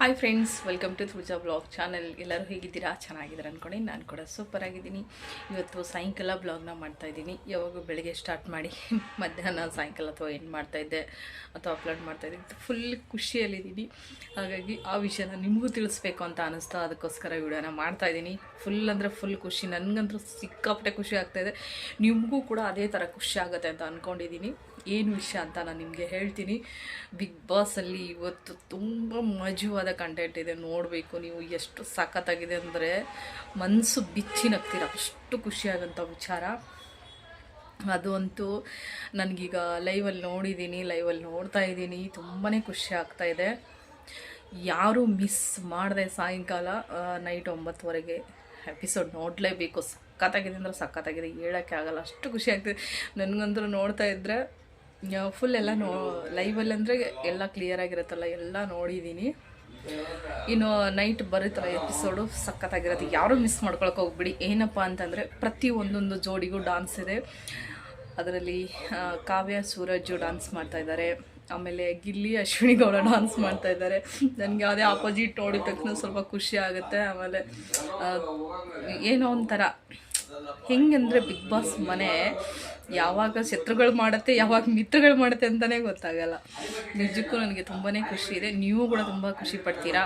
Hi friends welcome to Trija blog channel ಎಲ್ಲರೂ ಹೇಗಿದ್ದೀರಾ? ಚೆನ್ನಾಗಿದ್ದೀರಾ ಅಂದ್ಕೊಂಡು ನಾನು ಕೂಡ ಸೂಪರ್ ಆಗಿದ್ದೀನಿ. ಇವತ್ತು ಸಾಯಂಕಾಲ ಬ್ಲಾಗ್ನ ಮಾಡ್ತಾಯಿದ್ದೀನಿ ಯಾವಾಗ ಬೆಳಗ್ಗೆ ಸ್ಟಾರ್ಟ್ ಮಾಡಿ ಮಧ್ಯಾಹ್ನ ಸಾಯಂಕಾಲ ಅಥವಾ ಎಂಡ್ ಮಾಡ್ತಾಯಿದ್ದೆ ಅಥವಾ ಅಪ್ಲೋಡ್ ಮಾಡ್ತಾಯಿದ್ದೆ ಫುಲ್ ಖುಷಿಯಲ್ಲಿದ್ದೀನಿ. ಹಾಗಾಗಿ ಆ ವಿಷಯನ ನಿಮಗೂ ತಿಳಿಸ್ಬೇಕು ಅಂತ ಅನ್ನಿಸ್ತಾ ಅದಕ್ಕೋಸ್ಕರ ವಿಡಿಯೋನ ಮಾಡ್ತಾಯಿದ್ದೀನಿ ಫುಲ್ ಅಂದರೆ ಫುಲ್ ಖುಷಿ. ನನಗಂತೂ ಸಿಕ್ಕಾಪಟ್ಟೆ ಖುಷಿ ಆಗ್ತಾಯಿದೆ ನಿಮಗೂ ಕೂಡ ಅದೇ ಥರ ಖುಷಿ ಆಗುತ್ತೆ ಅಂತ ಅಂದ್ಕೊಂಡಿದ್ದೀನಿ ಏನು ವಿಷಯ ಅಂತ ನಾನು ನಿಮಗೆ ಹೇಳ್ತೀನಿ. ಬಿಗ್ ಬಾಸಲ್ಲಿ ಇವತ್ತು ತುಂಬ ಮಜುವಾದ ಕಂಟೆಂಟ್ ಇದೆ, ನೋಡಬೇಕು ನೀವು ಎಷ್ಟು ಸಖತ್ತಾಗಿದೆ ಅಂದರೆ ಮನಸ್ಸು ಬಿಚ್ಚಿ ನಗ್ತೀರ ಅಷ್ಟು ಖುಷಿಯಾದಂಥ ವಿಚಾರ. ಅದು ಅಂತೂ ನನಗೀಗ ಲೈವಲ್ಲಿ ನೋಡಿದ್ದೀನಿ ಲೈವಲ್ಲಿ ನೋಡ್ತಾ ಇದ್ದೀನಿ ತುಂಬಾ ಖುಷಿ ಆಗ್ತಾ ಇದೆ. ಯಾರೂ ಮಿಸ್ ಮಾಡಿದೆ ಸಾಯಂಕಾಲ ನೈಟ್ ಒಂಬತ್ತುವರೆಗೆ ಎಪಿಸೋಡ್ ನೋಡಲೇಬೇಕು. ಸಖತ್ತಾಗಿದೆ ಅಂದರೆ ಸಖತ್ತಾಗಿದೆ, ಹೇಳೋಕ್ಕೆ ಆಗಲ್ಲ, ಅಷ್ಟು ಖುಷಿ ಆಗ್ತಿದೆ. ನನಗಂತೂ ನೋಡ್ತಾ ಇದ್ದರೆ ಫುಲ್ ಎಲ್ಲ ನೋ ಲೈವಲ್ಲಿ ಅಂದರೆ ಎಲ್ಲ ಕ್ಲಿಯರ್ ಆಗಿರುತ್ತಲ್ಲ, ಎಲ್ಲ ನೋಡಿದ್ದೀನಿ ಇನ್ನು ನೈಟ್ ಬರುತ್ತಲ್ಲ ಎಪಿಸೋಡು ಸಖತ್ತಾಗಿರುತ್ತೆ. ಯಾರೂ ಮಿಸ್ ಮಾಡ್ಕೊಳಕ್ಕೆ ಹೋಗ್ಬಿಡಿ. ಏನಪ್ಪ ಅಂತಂದರೆ ಪ್ರತಿ ಒಂದೊಂದು ಜೋಡಿಗೂ ಡಾನ್ಸ್ ಇದೆ. ಅದರಲ್ಲಿ ಕಾವ್ಯ, ಸೂರಜ್ ಡಾನ್ಸ್ ಮಾಡ್ತಾ ಇದ್ದಾರೆ. ಆಮೇಲೆ ಗಿಲ್ಲಿ, ಅಶ್ವಿನಿ ಗೌಡ ಡಾನ್ಸ್ ಮಾಡ್ತಾ ಇದ್ದಾರೆ. ನನಗೆ ಯಾವುದೇ ಆಪೋಸಿಟ್ ನೋಡಿದ ತಕ್ಷಣ ಸ್ವಲ್ಪ ಖುಷಿ ಆಗುತ್ತೆ. ಆಮೇಲೆ ಏನೋ ಒಂಥರ ಹೆಂಗಂದ್ರೆ ಬಿಗ್ ಬಾಸ್ ಮನೆ ಯಾವಾಗ ಶತ್ರುಗಳು ಮಾಡುತ್ತೆ, ಯಾವಾಗ ಮಿತ್ರಗಳು ಮಾಡುತ್ತೆ ಅಂತಲೇ ಗೊತ್ತಾಗಲ್ಲ. ನಿಜಕ್ಕೂ ನನಗೆ ತುಂಬಾ ಖುಷಿ ಇದೆ. ನೀವು ಕೂಡ ತುಂಬ ಖುಷಿ ಪಡ್ತೀರಾ?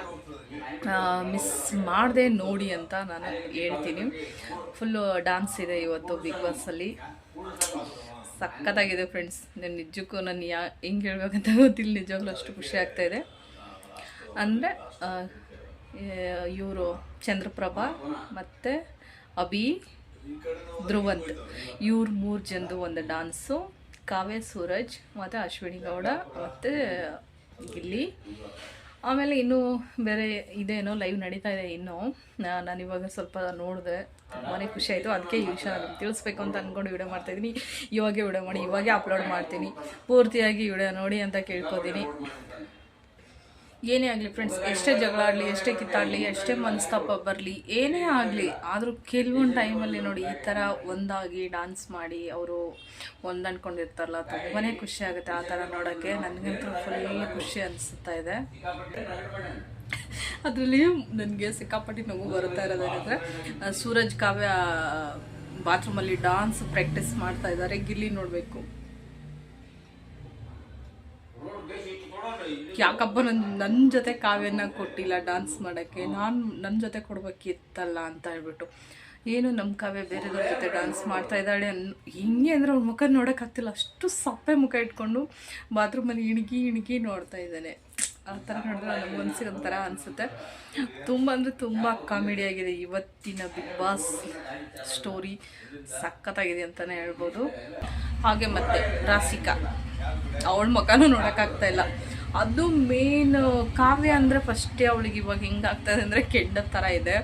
ಮಿಸ್ ಮಾಡದೆ ನೋಡಿ ಅಂತ ನಾನು ಹೇಳ್ತೀನಿ. ಫುಲ್ಲು ಡಾನ್ಸ್ ಇದೆ ಇವತ್ತು ಬಿಗ್ ಬಾಸಲ್ಲಿ ಸಖತ್ತಾಗಿದೆ ಫ್ರೆಂಡ್ಸ್ ನಾನು ನಿಜಕ್ಕೂ ನಾನು ಯಾ, ಹೆಂಗೆ ಹೇಳ್ಬೇಕಂತ ಗೊತ್ತಿಲ್ಲ. ನಿಜವಾಗ್ಲೂ ಅಷ್ಟು ಖುಷಿ ಆಗ್ತಾ ಇದೆ. ಅಂದರೆ ಇವರು ಚಂದ್ರಪ್ರಭಾ ಮತ್ತು ಅಭಿ ಧ್ರುವಂತ್. ಇವ್ರ ಮೂರು ಜನದು ಒಂದು ಡಾನ್ಸು, ಕಾವ್ಯ, ಸೂರಜ್ ಮತ್ತು ಅಶ್ವಿನಿ ಗೌಡ ಮತ್ತು ಗಿಲ್ಲಿ. ಆಮೇಲೆ ಇನ್ನೂ ಬೇರೆ ಇದೇನೋ ಲೈವ್ ನಡೀತಾ ಇದೆ ಇನ್ನೂ. ಇವಾಗ ಸ್ವಲ್ಪ ನೋಡಿದೆ ತುಂಬಾ ಖುಷಿ ಆಯಿತು. ಅದಕ್ಕೆ ಈ ವಿಷಯ ತಿಳಿಸ್ಬೇಕು ಅಂತ ಅಂದ್ಕೊಂಡು ವಿಡಿಯೋ ಮಾಡ್ತಾಯಿದ್ದೀನಿ ಇವಾಗೆ ವಿಡಿಯೋ ಮಾಡಿ, ಇವಾಗೆ ಅಪ್ಲೋಡ್ ಮಾಡ್ತೀನಿ. ಪೂರ್ತಿಯಾಗಿ ವಿಡಿಯೋ ನೋಡಿ ಅಂತ ಕೇಳ್ಕೊತೀನಿ. ಏನೇ ಆಗಲಿ ಫ್ರೆಂಡ್ಸ್ ಎಷ್ಟೇ ಜಗಳ ಆಗಲಿ, ಎಷ್ಟೇ ಕಿತ್ತಾಡಲಿ ಎಷ್ಟೇ ಮನಸ್ತಾಪ ಬರಲಿ, ಏನೇ ಆಗಲಿ, ಆದರೂ ಕೆಲವೊಂದು ಟೈಮಲ್ಲಿ ನೋಡಿ ಈ ಥರ ಒಂದಾಗಿ ಡಾನ್ಸ್ ಮಾಡಿ ಅವರು ಹೊಂದಾಣ್ಕೊಂಡಿರ್ತಾರಲ್ಲ ತುಂಬಾ ಖುಷಿ ಆಗುತ್ತೆ ಆ ಥರ ನೋಡೋಕ್ಕೆ. ನನಗಂತೂ ಫುಲ್ ಖುಷಿ ಅನಿಸುತ್ತಾ ಇದೆ. ಅದರಲ್ಲಿ ನನಗೆ ಸಿಕ್ಕಾಪಟ್ಟಿ ನಗು ಬರುತ್ತಾ ಇರೋದೇನೆಂದರೆ ಸೂರಜ್ ಕಾವ್ಯ ಬಾತ್ರೂಮಲ್ಲಿ ಡಾನ್ಸ್ ಪ್ರಾಕ್ಟೀಸ್ ಮಾಡ್ತಾ ಇದ್ದಾರೆ, ಗಿಲ್ಲಿ ನೋಡಬೇಕು. ಯಾಕಪ್ಪ ನನ್ನ ನನ್ನ ಜೊತೆ ಕಾವ್ಯನ ಕೊಟ್ಟಿಲ್ಲ ಡಾನ್ಸ್ ಮಾಡೋಕ್ಕೆ. ನಾನು ನನ್ನ ಜೊತೆ ಕೊಡ್ಬೇಕಿತ್ತಲ್ಲ ಅಂತ ಹೇಳ್ಬಿಟ್ಟು. ಏನು ನಮ್ಮ ಕಾವ್ಯ ಬೇರೆದವ್ರ ಜೊತೆ ಡಾನ್ಸ್ ಮಾಡ್ತಾ ಇದ್ದಾಳೆ ಅನ್, ಹಿಂಗೆ ಅಂದರೆ ಅವ್ರ ಮುಖ ನೋಡೋಕ್ಕಾಗ್ತಿಲ್ಲ ಅಷ್ಟು ಸಪ್ಪೆ ಮುಖ ಇಟ್ಕೊಂಡು ಬಾತ್ರೂಮಲ್ಲಿ ಇಣಗಿ ಇಣಗಿ ನೋಡ್ತಾ ಇದ್ದಾನೆ. ಆ ಥರ ನೋಡಿದ್ರೆ ನಮ್ಮ ಮನಸ್ಸಿಗೆ ಒಂಥರ ಅನಿಸುತ್ತೆ. ತುಂಬ ಅಂದರೆ ತುಂಬ ಕಾಮಿಡಿ ಆಗಿದೆ. ಇವತ್ತಿನ ಬಿಗ್ ಬಾಸ್ ಸ್ಟೋರಿ ಸಖತ್ತಾಗಿದೆ ಅಂತಲೇ ಹೇಳ್ಬೋದು. ಹಾಗೆ ಮತ್ತೆ ರಾಸಿಕಾ ಅವಳ ಮುಖನೂ ನೋಡೋಕ್ಕಾಗ್ತಾ ಇಲ್ಲ. ಅದು ಮೇನ್ ಕಾವ್ಯ ಅಂದರೆ ಫಸ್ಟೇ ಅವಳಿಗೆ ಇವಾಗ ಹೆಂಗಾಗ್ತದೆ ಅಂದರೆ ಕೆಂಡ ಥರ ಇದೆ.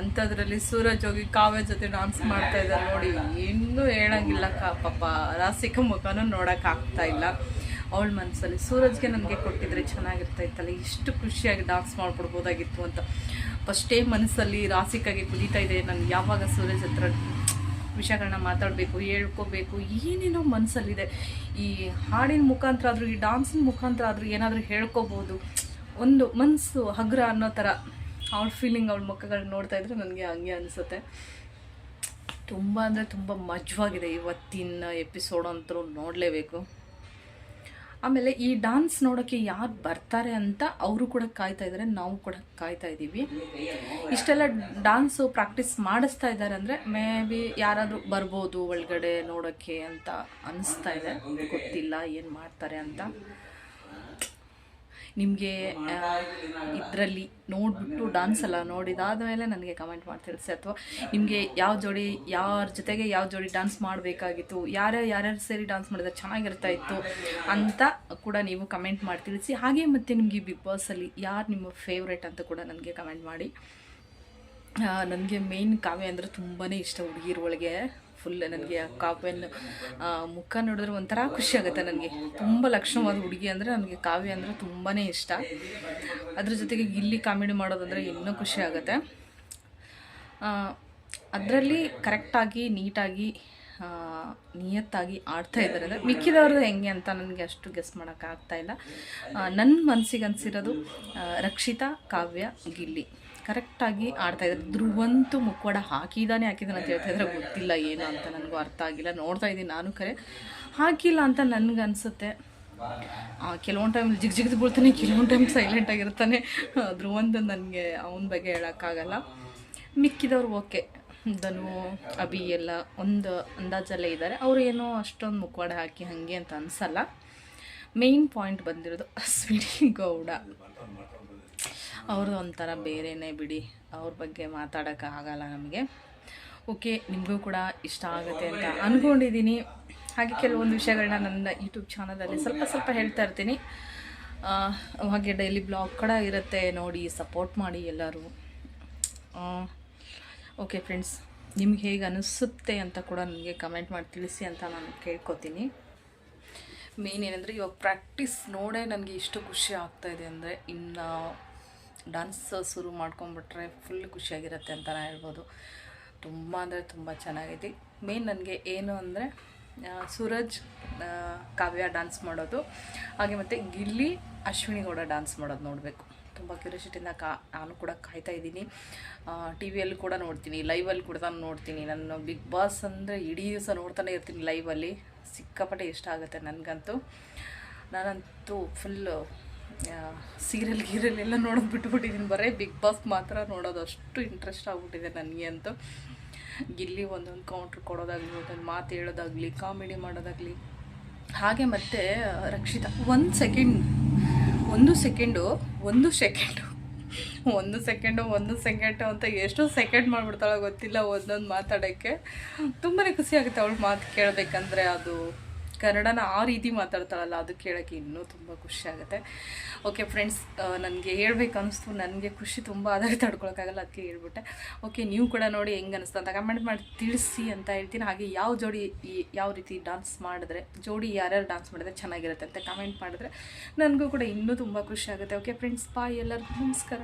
ಅಂಥದ್ರಲ್ಲಿ ಸೂರಜ್ ಹೋಗಿ ಕಾವ್ಯ ಜೊತೆ ಡಾನ್ಸ್ ಮಾಡ್ತಾ ಇದ್ದಾರೆ ನೋಡಿ, ಇನ್ನೂ ಹೇಳಂಗಿಲ್ಲ ಪಾಪ ರಾಸಿಕ ಮುಖನೂ ನೋಡೋಕ್ಕಾಗ್ತಾ ಇಲ್ಲ. ಅವಳ ಮನಸ್ಸಲ್ಲಿ ಸೂರಜ್ಗೆ ನನಗೆ ಕೊಟ್ಟಿದ್ರೆ ಚೆನ್ನಾಗಿರ್ತಾ ಇತ್ತಲ್ಲ ಇಷ್ಟು ಖುಷಿಯಾಗಿ ಡಾನ್ಸ್ ಮಾಡ್ಬಿಡ್ಬೋದಾಗಿತ್ತು ಅಂತ. ಫಸ್ಟೇ ಮನಸ್ಸಲ್ಲಿ ರಾಸಿಕಾಗಿ ಕುದೀತಾ ಇದೆ ನಾನು ಯಾವಾಗ ಸೂರಜ್ ಹತ್ರ ವಿಷಯಗಳನ್ನ ಮಾತಾಡಬೇಕು, ಹೇಳ್ಕೋಬೇಕು, ಏನೇನೋ ಮನಸ್ಸಲ್ಲಿದೆ ಈ ಹಾಡಿನ ಮುಖಾಂತರ ಆದರೂ ಈ ಡಾನ್ಸಿನ ಮುಖಾಂತರ ಆದರೂ ಏನಾದರೂ ಹೇಳ್ಕೋಬೋದು. ಒಂದು ಮನಸ್ಸು ಹಗ್ರ ಅನ್ನೋ ಥರ ಅವಳ ಫೀಲಿಂಗ್ ಅವಳ ಮುಖಗಳನ್ನ ನೋಡ್ತಾ ಇದ್ರೆ ನನಗೆ ಹಂಗೆ ಅನಿಸುತ್ತೆ. ತುಂಬ ಅಂದರೆ ತುಂಬ ಮಜವಾಗಿದೆ ಇವತ್ತಿನ ಎಪಿಸೋಡ್ ಅಂತೂ ನೋಡಲೇಬೇಕು. ಆಮೇಲೆ ಈ ಡಾನ್ಸ್ ನೋಡೋಕ್ಕೆ ಯಾರು ಬರ್ತಾರೆ ಅಂತ ಅವರು ಕೂಡ ಕಾಯ್ತಾ ಇದ್ದಾರೆ ನಾವು ಕೂಡ ಕಾಯ್ತಾ ಇದ್ದೀವಿ. ಇಷ್ಟೆಲ್ಲ ಡಾನ್ಸು ಪ್ರಾಕ್ಟೀಸ್ ಮಾಡಿಸ್ತಾ ಇದ್ದಾರೆ ಅಂದರೆ ಮೇ ಬಿ ಯಾರಾದರೂ ಬರ್ಬೋದು ಒಳಗಡೆ ನೋಡೋಕ್ಕೆ ಅಂತ ಅನಿಸ್ತಾ ಇದೆ. ಗೊತ್ತಿಲ್ಲ ಏನು ಮಾಡ್ತಾರೆ ಅಂತ. ನಿಮಗೆ ಇದರಲ್ಲಿ ನೋಡಿಬಿಟ್ಟು ಡಾನ್ಸ್ ಎಲ್ಲ ನೋಡಿದಾದ್ಮೇಲೆ ನನಗೆ ಕಮೆಂಟ್ ಮಾಡಿ ತಿಳಿಸಿ ಅಥವಾ ನಿಮಗೆ ಯಾವ ಜೋಡಿ ಯಾರ ಜೊತೆಗೆ ಯಾವ ಜೋಡಿ ಡಾನ್ಸ್ ಮಾಡಬೇಕಾಗಿತ್ತು ಯಾರ್ಯಾರು ಯಾರ್ಯಾರು ಸೇರಿ ಡಾನ್ಸ್ ಮಾಡಿದ್ರೆ ಚೆನ್ನಾಗಿರ್ತಾ ಇತ್ತು ಅಂತ ಕೂಡ ನೀವು ಕಮೆಂಟ್ ಮಾಡಿ ತಿಳಿಸಿ ಹಾಗೆ ಮತ್ತು ನಿಮಗೆ ಬಿಗ್ ಬಾಸಲ್ಲಿ ಯಾರು ನಿಮ್ಮ ಫೇವ್ರೇಟ್ ಅಂತ ಕೂಡ ನನಗೆ ಕಮೆಂಟ್ ಮಾಡಿ. ನನಗೆ ಮೇನ್ ಕಾವ್ಯ ಅಂದರೆ ತುಂಬಾ ಇಷ್ಟ ಹುಡುಗಿರ ಒಳಗೆ. ಫುಲ್ ನನಗೆ ಆ ಕಾವ್ಯನ ಮುಖ ನೋಡಿದ್ರೆ ಒಂಥರ ಖುಷಿ ಆಗುತ್ತೆ ನನಗೆ. ತುಂಬ ಲಕ್ಷಣವಾದ ಹುಡುಗಿ ಅಂದರೆ ನನಗೆ ಕಾವ್ಯ ಅಂದರೆ ತುಂಬಾ ಇಷ್ಟ. ಅದ್ರ ಜೊತೆಗೆ ಗಿಲ್ಲಿ ಕಾಮಿಡಿ ಮಾಡೋದಂದರೆ ಇನ್ನೂ ಖುಷಿ ಆಗುತ್ತೆ. ಅದರಲ್ಲಿ ಕರೆಕ್ಟಾಗಿ ನೀಟಾಗಿ ನಿಯತ್ತಾಗಿ ಆಡ್ತಾ ಇದ್ದಾರೆ. ಅಂದರೆ ಮಿಕ್ಕಿದವ್ರದ್ದು ಹೆಂಗೆ ಅಂತ ನನಗೆ ಅಷ್ಟು ಗೆಸ್ ಮಾಡೋಕ್ಕಾಗ್ತಾ ಇಲ್ಲ. ನನ್ನ ಮನಸ್ಸಿಗೆ ಅನಿಸಿರೋದು ರಕ್ಷಿತಾ, ಕಾವ್ಯ, ಗಿಲ್ಲಿ. ಕರೆಕ್ಟಾಗಿ ಆಡ್ತಾ ಇದ್ದಾರೆ. ಧ್ರುವಂತೂ ಮುಖವಾಡ ಹಾಕಿದಾನೆ ಹಾಕಿದಾನೆ ಅಂತ ಹೇಳ್ತಾ ಇದ್ರೆ ಗೊತ್ತಿಲ್ಲ ಏನು ಅಂತ ನನಗೂ ಅರ್ಥ ಆಗಿಲ್ಲ. ನೋಡ್ತಾ ಇದ್ದೀನಿ ನಾನು ಕರೆ. ಹಾಕಿಲ್ಲ ಅಂತ ನನಗನ್ಸುತ್ತೆ ಕೆಲವೊಂದು ಟೈಮ್ ಜಿಗ್ ಜಿಗ್ದು ಬೀಳ್ತಾನೆ, ಕೆಲವೊಂದು ಟೈಮ್ ಸೈಲೆಂಟ್ ಆಗಿರ್ತಾನೆ. ಧ್ರುವಂತ ನನಗೆ ಅವನ ಬಗ್ಗೆ ಹೇಳೋಕ್ಕಾಗಲ್ಲ. ಮಿಕ್ಕಿದವ್ರು ಓಕೆ. ಧನು, ಅಭಿ ಎಲ್ಲ ಒಂದು ಅಂದಾಜಲ್ಲೇ ಇದ್ದಾರೆ. ಅವರು ಏನೋ ಅಷ್ಟೊಂದು ಮುಖವಾಡ ಹಾಕಿ ಹಾಗೆ ಅಂತ ಅನಿಸಲ್ಲ. ಮೇಯ್ನ್ ಪಾಯಿಂಟ್ ಬಂದಿರೋದು ಅಶ್ವಿನಿ ಗೌಡ. ಅವ್ರದ್ದು ಒಂಥರ ಬೇರೆನೇ ಬಿಡಿ. ಅವ್ರ ಬಗ್ಗೆ ಮಾತಾಡೋಕ್ಕಾಗಲ್ಲ ನಮಗೆ. ಓಕೆ, ನಿಮಗೂ ಕೂಡ ಇಷ್ಟ ಆಗುತ್ತೆ ಅಂತ ಅಂದ್ಕೊಂಡಿದ್ದೀನಿ ಹಾಗೆ ಕೆಲವೊಂದು ವಿಷಯಗಳನ್ನ ನನ್ನ ಯೂಟ್ಯೂಬ್ ಚಾನಲಲ್ಲಿ ಸ್ವಲ್ಪ ಸ್ವಲ್ಪ ಹೇಳ್ತಾ ಇರ್ತೀನಿ. ಹಾಗೆ ಡೈಲಿ ಬ್ಲಾಗ್ ಕೂಡ ಇರುತ್ತೆ. ನೋಡಿ ಸಪೋರ್ಟ್ ಮಾಡಿ ಎಲ್ಲರೂ. ಓಕೆ ಫ್ರೆಂಡ್ಸ್ ನಿಮ್ಗೆ ಹೇಗೆ ಅನಿಸುತ್ತೆ ಅಂತ ಕೂಡ ನನಗೆ ಕಮೆಂಟ್ ಮಾಡಿ ತಿಳಿಸಿ ಅಂತ ನಾನು ಕೇಳ್ಕೊತೀನಿ. ಮೇನ್ ಏನಂದರೆ ಇವಾಗ ಪ್ರಾಕ್ಟೀಸ್ ನೋಡೇ ನನಗೆ ಇಷ್ಟು ಖುಷಿ ಆಗ್ತಾ ಇದೆ ಅಂದರೆ ಇನ್ನು ಡ್ಯಾನ್ಸ್ ಶುರು ಮಾಡ್ಕೊಂಬಿಟ್ರೆ ಫುಲ್ ಖುಷಿಯಾಗಿರುತ್ತೆ ಅಂತಲೇ ಹೇಳ್ಬೋದು. ತುಂಬ ಅಂದರೆ ತುಂಬ ಚೆನ್ನಾಗೈತಿ. ಮೇನ್ ನನಗೆ ಏನು ಅಂದರೆ ಸೂರಜ್ ಕಾವ್ಯ ಡ್ಯಾನ್ಸ್ ಮಾಡೋದು, ಹಾಗೆ ಮತ್ತು ಗಿಲ್ಲಿ, ಅಶ್ವಿನಿ ಕೂಡ ಡ್ಯಾನ್ಸ್ ಮಾಡೋದು ನೋಡಬೇಕು. ತುಂಬ ಕ್ಯೂರಿಯಾಸಿಟಿಯಿಂದ ಕಾ, ನಾನು ಕೂಡ ಕಾಯ್ತಾ ಇದ್ದೀನಿ. ಟಿ ವಿಯಲ್ಲಿ ಕೂಡ ನೋಡ್ತೀನಿ, ಲೈವಲ್ಲಿ ಕೂಡ ನಾನು ನೋಡ್ತೀನಿ. ನಾನು ಬಿಗ್ ಬಾಸ್ ಅಂದರೆ ಇಡೀ ದಿವಸ ನೋಡ್ತಾನೆ ಇರ್ತೀನಿ ಲೈವಲ್ಲಿ. ಸಿಕ್ಕಾಪಟ್ಟೆ ಇಷ್ಟ ಆಗುತ್ತೆ ನನಗಂತೂ. ನಾನಂತೂ ಫುಲ್ಲು ಸೀರಿಯಲ್ ಗೀರಿಯಲ್ ಎಲ್ಲ ನೋಡೋದು ಬಿಟ್ಬಿಟ್ಟಿದ್ದೀನಿ ಬರೀ ಬಿಗ್ ಬಾಸ್ ಮಾತ್ರ ನೋಡೋದು ಅಷ್ಟು ಇಂಟ್ರೆಸ್ಟ್ ಆಗ್ಬಿಟ್ಟಿದೆ ನನಗೆ ಅಂತೂ. ಗಿಲ್ಲಿ ಒಂದೊಂದು ಕೌಂಟ್ರ್ ಕೊಡೋದಾಗಲಿ, ಒಂದೊಂದು ಮಾತು ಹೇಳೋದಾಗಲಿ ಕಾಮಿಡಿ ಮಾಡೋದಾಗಲಿ. ಹಾಗೆ ಮತ್ತೆ, ರಕ್ಷಿತಾ, ಒಂದು ಸೆಕೆಂಡ್ ಒಂದು ಸೆಕೆಂಡು ಒಂದು ಸೆಕೆಂಡು ಒಂದು ಸೆಕೆಂಡು ಒಂದು ಸೆಕೆಂಡು ಅಂತ ಎಷ್ಟು ಸೆಕೆಂಡ್ ಮಾಡಿಬಿಡ್ತಾಳೋ ಗೊತ್ತಿಲ್ಲ ಒಂದೊಂದು ಮಾತಾಡೋಕ್ಕೆ. ತುಂಬಾ ಖುಷಿ ಆಗುತ್ತೆ ಅವಳು ಮಾತು ಕೇಳಬೇಕಂದ್ರೆ ಅದು. ಕನ್ನಡನ ಆ ರೀತಿ ಮಾತಾಡ್ತಾಳಲ್ಲ, ಅದು ಕೇಳೋಕ್ಕೆ ಇನ್ನೂ ತುಂಬ ಖುಷಿ ಆಗುತ್ತೆ. ಓಕೆ ಫ್ರೆಂಡ್ಸ್ ನನಗೆ ಹೇಳ್ಬೇಕು ಅನಿಸ್ತು ನನಗೆ ಖುಷಿ ತುಂಬ ಆದರೆ ತಡ್ಕೊಳಕ್ಕಾಗಲ್ಲ ಅದಕ್ಕೆ ಹೇಳ್ಬಿಟ್ಟೆ. ಓಕೆ ನೀವು ಕೂಡ ನೋಡಿ ಹೆಂಗೆ ಅನಿಸ್ತು ಅಂತ ಕಮೆಂಟ್ ಮಾಡಿ ತಿಳಿಸಿ ಅಂತ ಹೇಳ್ತೀನಿ. ಹಾಗೆ ಯಾವ ಜೋಡಿ ಯಾವ ರೀತಿ ಡಾನ್ಸ್ ಮಾಡಿದ್ರೆ, ಜೋಡಿ ಯಾರ್ಯಾರು ಡಾನ್ಸ್ ಮಾಡಿದ್ರೆ ಚೆನ್ನಾಗಿರುತ್ತೆ ಅಂತ ಕಮೆಂಟ್ ಮಾಡಿದ್ರೆ, ನನಗೂ ಕೂಡ ಇನ್ನೂ ತುಂಬ ಖುಷಿ ಆಗುತ್ತೆ. ಓಕೆ ಫ್ರೆಂಡ್ಸ್ ಬಾಯ್ ಎಲ್ಲರಿಗೂ, ನಮಸ್ಕಾರ.